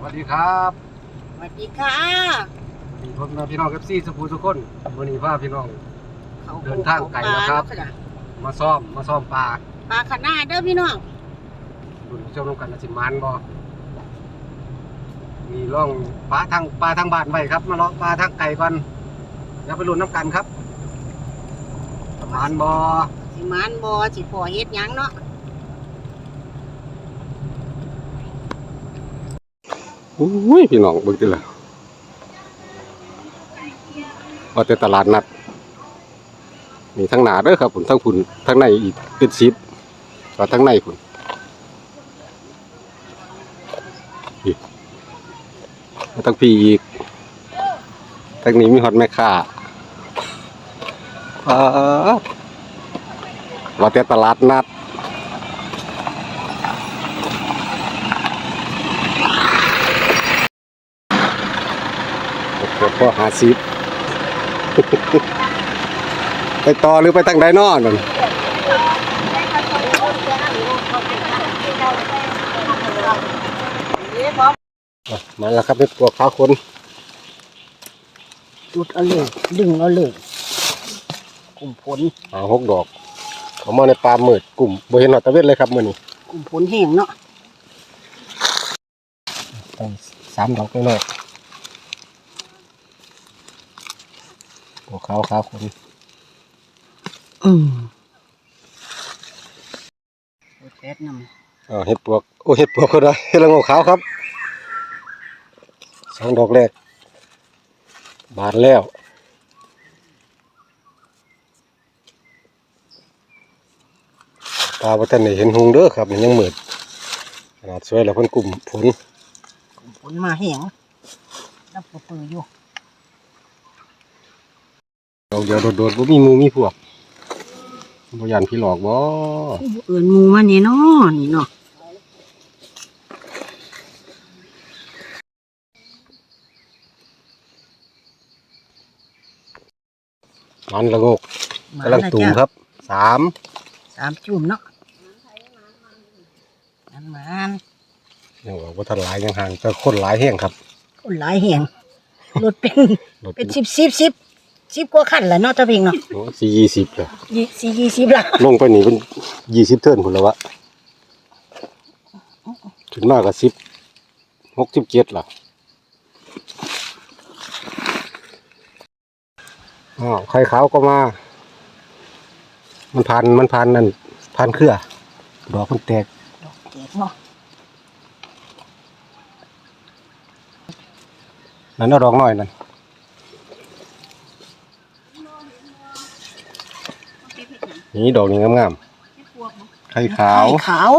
สวัสดีครับสวัสดีค่ะ มีผมนะพี่น้องเอฟซีสปูทุกคนวันนี้พาพี่น้อง เขาเดินทางไกลแล้วครับ มาซ่อมมาซ่อมปลาปลาขนาดเด้อพี่น้องดูผู้ชมร่วมกันนะสิมันบ่มีร่องปลาทางปลาทางบ้านไว้ครับ มาเลาะปลาทางไก่ก่อนอย่าไปลุ้นน้ำกันครับประมาณบ่สิมานบ่สิพอเฮ็ดหยังเนาะ อุ้ยพี่น้องเบิ่งติล่ะว่าแต่ตลาดนัดมีทั้งหนาเด้อครับผมทั้งพุ่นทั้งในอีกเป็นสิบก็ทั้งในพุ่นแล้วทั้งพี่อีกทั้งนี้มีฮอตแม่ค่าว่าแต่ตลาดนัด เดี๋ยว พ่อหาซีฟไปต่อหรือไปทางใดนอนนั่นอะมาแล้วครับเป็นตัวข้าวคนจุดเอาเลยดึงเอาเลยกลุ่มผลหาหกดอก เขามาในปลาหมืดกลุ่มบเห็นหอดตะเวนเลยครับมือนี้กลุ่มผลแห้งเนาะต้องสามดอกน้อยๆตัวขาวเขาวคนอืมแป๊ดนำอ่าเห็ดปวกโอ้เห็ดปวกก็ได้เห็ดละงกขาวครับสองดอกแรก บานแล้วปลาวัฒนได้เห็นหงเด้อครับมันยังมืดขนาดสวยแล้วเพิ่นกลุ่มผลกลุ่มผลมาแห้งแล้วปื่อยๆอยู่ เดียวโดดๆบ่มีหมูมีพวกบ่ยันพี่หลอกบ่เอื่นหมูมานี่เนาะนี่เนาะมันละโงกมากำลังตูมแล้วคจ้ะรับสามสามจุ่มเนาะมันมันยังว่าบ่ทันหลายยังห่างแต่คนหลายแห้งครับ คนหลายแห้งรถเป็นรถเป็นสิบสิบสิบ สิบกว่าคันแหละเนาะตะเพิงเนาะโอ้สี่ยี่สิบเลยยี่สี่ยี่สิบละลงไปนี่เป็นยี่สิบเทิร์นพุ่นแล้ววะถึงมากก็สิบหกสิบเจ็ดล่ะอ๋อไข่ขาวก็มา มันพันมันพันนั่นพันเครือดอกมันแตกแจกเนาะนั่นเอาดอกน้อยนั่น นี่ดอกนี้งามๆไข่ขาว ไข่ขาว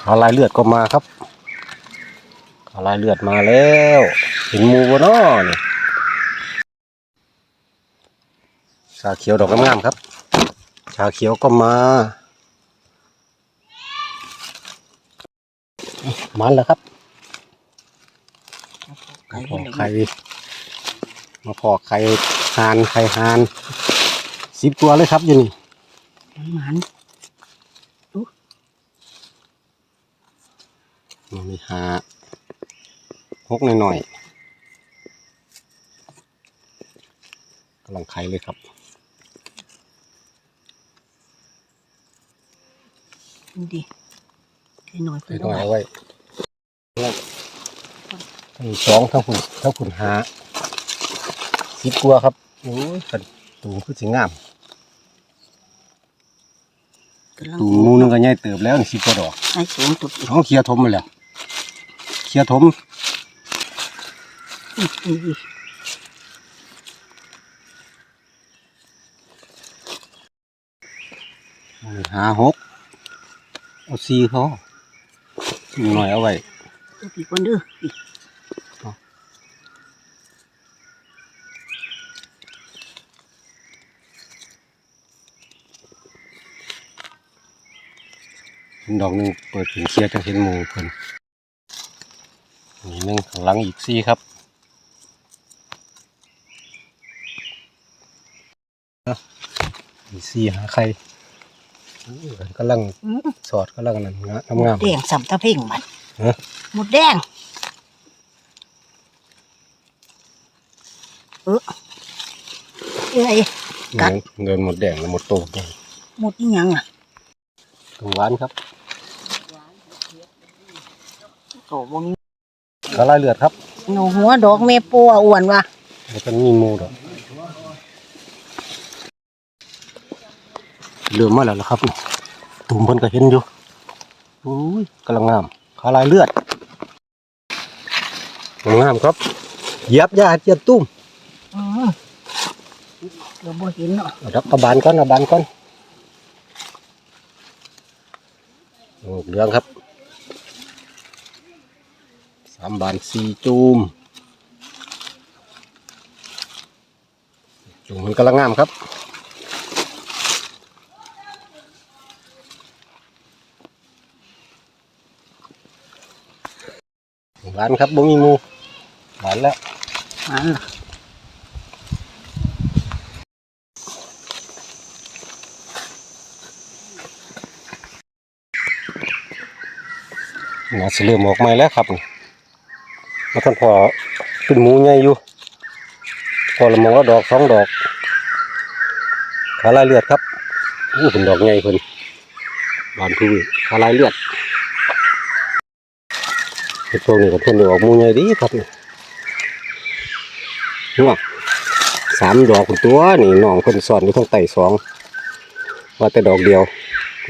ขาลายเลือดก็มาครับขาลายเลือดมาแล้ว เห็นหมูบนอ้อนี่ชาเขียวดอกงามๆครับ ชาเขียวก็มา มันแล้วครับไข่ มาพอเหลืองไข่มาพอไข่หานไข่หานสิบตัวเลยครับอยู่นี่มันมันมีหาหกหน่อยๆกำลังไข่เลยครับมันดีไข่หน่อยใส่น้อยเอาไว้ ทั้งสองทั้งฝุ่นทั้งฝุ่นหาสิบตัวครับโอ้ยขันตูคือสิงามกำลังตูหมูหนึงก็ใหญ่เติบแล้วนี่สิบกว่าดอกไข่สูงตุดอีกเขาเคลียร์ทมมาแล้วเคลียร์ทมอีกอีกอีกหาหกเอาสี่เขาหน่อยเอาไว้ตุดอีกคนเด้อ ดอกหนึ่งเปิดถึงเคลียร์จะเห็นหมูเพิ่นนี่หนึ่งข้างหลังอีกสี่ครับมีสี่หาไข่อู้กำลังอืมสอดกำลังนั่นงามงามแดงสัมตะเพ่งมันฮะหมดแดงเออเอ้ยกัดเงินหมดแดงแล้วหมดโตหมดอีหยังอะตรงหวานครับ โอ้บ่มีกระไรเลือดครับหนูหัวดอกเมปัวอ้วนว่ะแล้วก็มีหมูดอกเริ่มมาแล้วล่ะครับตุ่มเพิ่นก็เห็นอยู่อุ้ยกำลังงามขาลายเลือดงามครับเหยียบยาเหยียบตุ้มอืมเดี๋ยวบ่เห็นเนาะเอาดับเอาบานก่อนเอาบานก่อนโอ้เหลืองครับ สามบานสี่จูมจูมมันกำลังงามครับหวานครับบ่มีหมูหวานแล้วมันล่ะน่าสิเริ่มออกใหม่แล้วครับนี่ มาท่านพอเป็นหมูใหญ่อยู่พอละมองว่าดอกสองดอกขาลายเลือดครับอู้เป็นดอกใหญ่เพิ่นบานพื้ขาลายเลือดไอ้พวนี้ก็เพิ่นดออกมูใหญ่ดีครับนี่นว่าสามดอกตัวนี่น้องเพิ่นสอนอยู่ทั้งไต่สองว่าแต่ดอกเดียว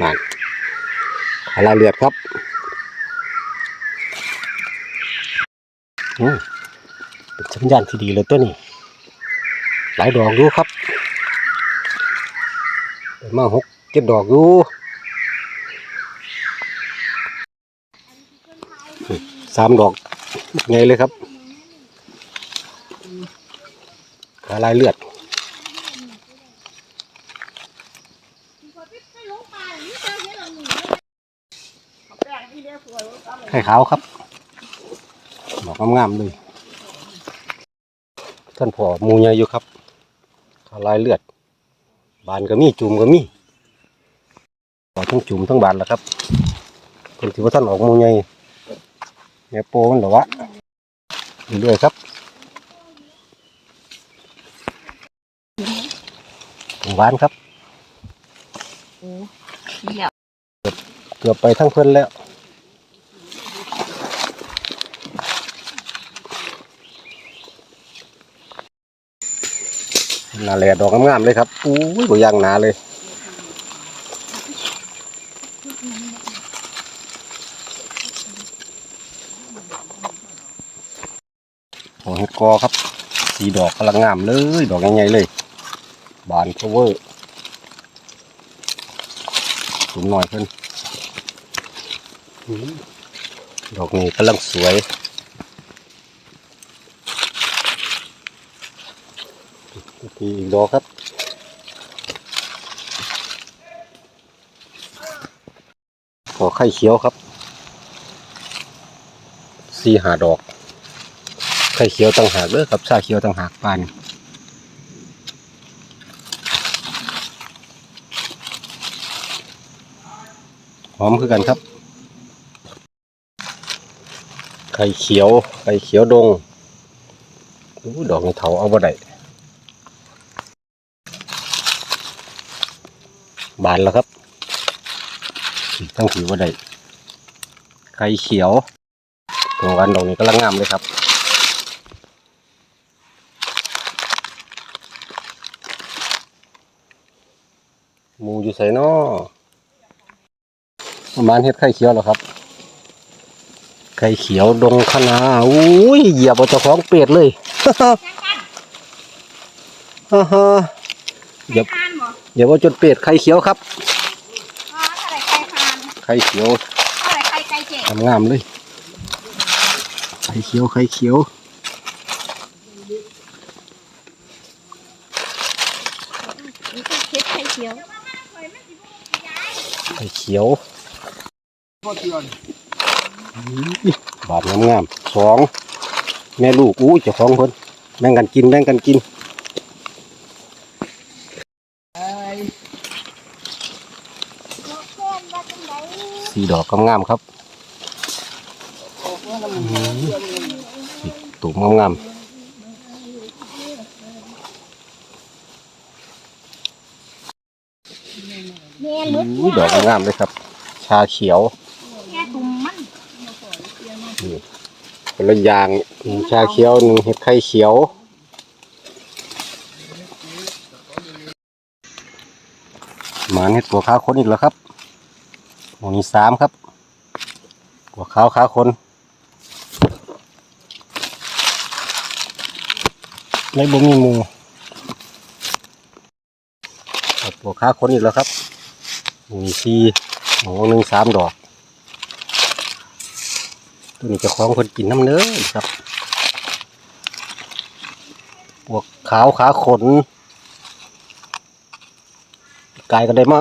นั่นขาลายเลือดครับ อืมเป็นสัญญาณที่ดีเลยตัวนี้ หลายดอกอยู่ครับมาหกเจ็ดดอกอยู่สามดอกไงเลยครับขาลายเลือดไข่ขาวครับ ดอกงามๆเลย ท่านพ่อหมูใหญ่อยู่ครับขาลายเลือด บานก็มีจุ่มก็มีต่อทั้งจุ่มทั้งบานแล้วครับคนที่ว่าท่านออกหมูใหญ่แม่โปมันเหรอวะเรื่อยๆครับหวานครับโอ้นี่แหละเกือบไปทั้งเพื่อนแล้ว นาแหลดอกงามๆเลยครับอู้ยตัวยางหนาเลยโอ้เห็ดกอครับสีดอกกำลังงามเลย ดอกใหญ่ๆเลย บานพาวเวอร์สูงหน่อยเพิ่นอื้อดอกนี้กำลังสวย อีกดอกครับขอไข่เขียวครับสี่หาดอก ไข่เขียวต่างหากเด้อครับชาเขียวต่างหากปานหอมคือกันครับ ไข่เขียว ไข่เขียวดงอู้ดอกนี้เถาเอาบ่ได้ บานแล้วครับ ตั้งผิวว่าได้ไข่เขียวตรงกันดอกนี้กำลังงามเลยครับมูอยู่ใส่นอประมาณเฮ็ดไข่เขียวหรอครับ ไข่เขียวดงคณาอุ้ยเหยียบเอาเจ้าของเป็ดเลยฮ่าฮ่าเหยียบ เหยียบเอาจนเป็ดไข่เขียวครับอ๋ออะไรไก่ทานไข่เขียวอะไรไก่ไก่เจ๊งามงามๆเลยไข่เขียวไข่เขียวนี่คือเค้กไข่เขียวไข่เขียวอื้อบาดงามงามๆสองแม่ลูกอู้เจ้าของคนแบ่งกันกินแบ่งกันกิน สีดอกงามครับตุ่มงามๆดอกงามเลยครับ ชาเขียวเป็นลยางชาเขียวหนึ่งเห็ดไข่เขียว หมานเห็ดตัวขาวคนอีกแล้วครับหมูนี้สามครับหัวขาวขาวคนไม่บ่มีหมูครับตัวขาวคนอีกแล้วครับหมูนี้สี่หมูหนึ่งสามดอกตัวนี้จะคล้องคนกินน้ำเนื้อครับ พวกขาวขาขน กายก็ได้มา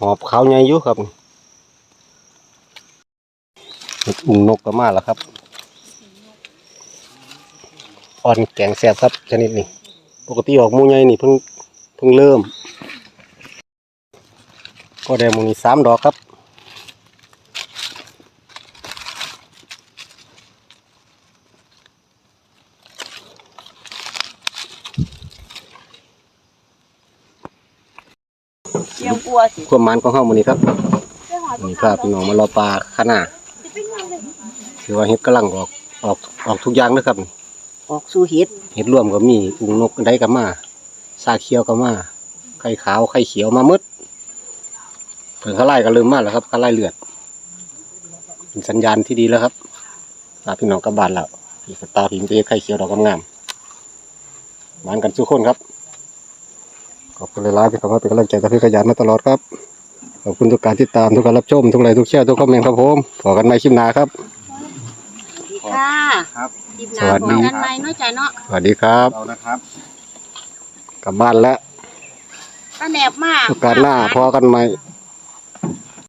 หอบขาวใหญ่อยู่ครับอุ่งนกก็มาแล้วครับอ่อนแกงแสบครับชนิดนี้ปกติออกมูใหญ่นี่เพิ่งเพิ่งเริ่ม ก็ได้มูนี้สามดอกครับ เชียงกลัวสิ ความหมันของเฮามื้อนี้ครับมื้อนี้พาพี่น้องมารอปลาขนาถือว่าเฮ็ดกำลังออกออกออกทุกอย่างเลยครับ ออกสู่เห็ดเฮ็ดร่วมก็มีอุ้งนกได้ก็มาซาเขียวก็มาไข่ขาวไข่เขียวมาหมดเพิ่นข้าไล่ก็เริ่มมาแล้วครับข้าไล่เลือดเป็นสัญญาณที่ดีแล้วครับพาพี่น้องกลับบ้านแล้วพี่สตาร์พิมพ์ไปเฮ็ดไข่เขียวดอกงามๆหวานกันทุกคนครับ ขอบคุณหลายๆที่เข้ามาเป็นกำลังใจกับพี่ขยันมาตลอดครับ ขอบคุณทุกการติดตามทุกการรับชมทุกไลค์ทุกแชร์ทุกคอมเมนต์ครับผมพอกันใหม่คลิปหน้าครับดีค่ะครับ ทีมสงาวันสดีของกันไหมน้อยใจเนาะสวัสดีครับ เรานะครับ กลับบ้านแล้วป้าแหนบมาก โอกาสหน้าพอกันใหม่ค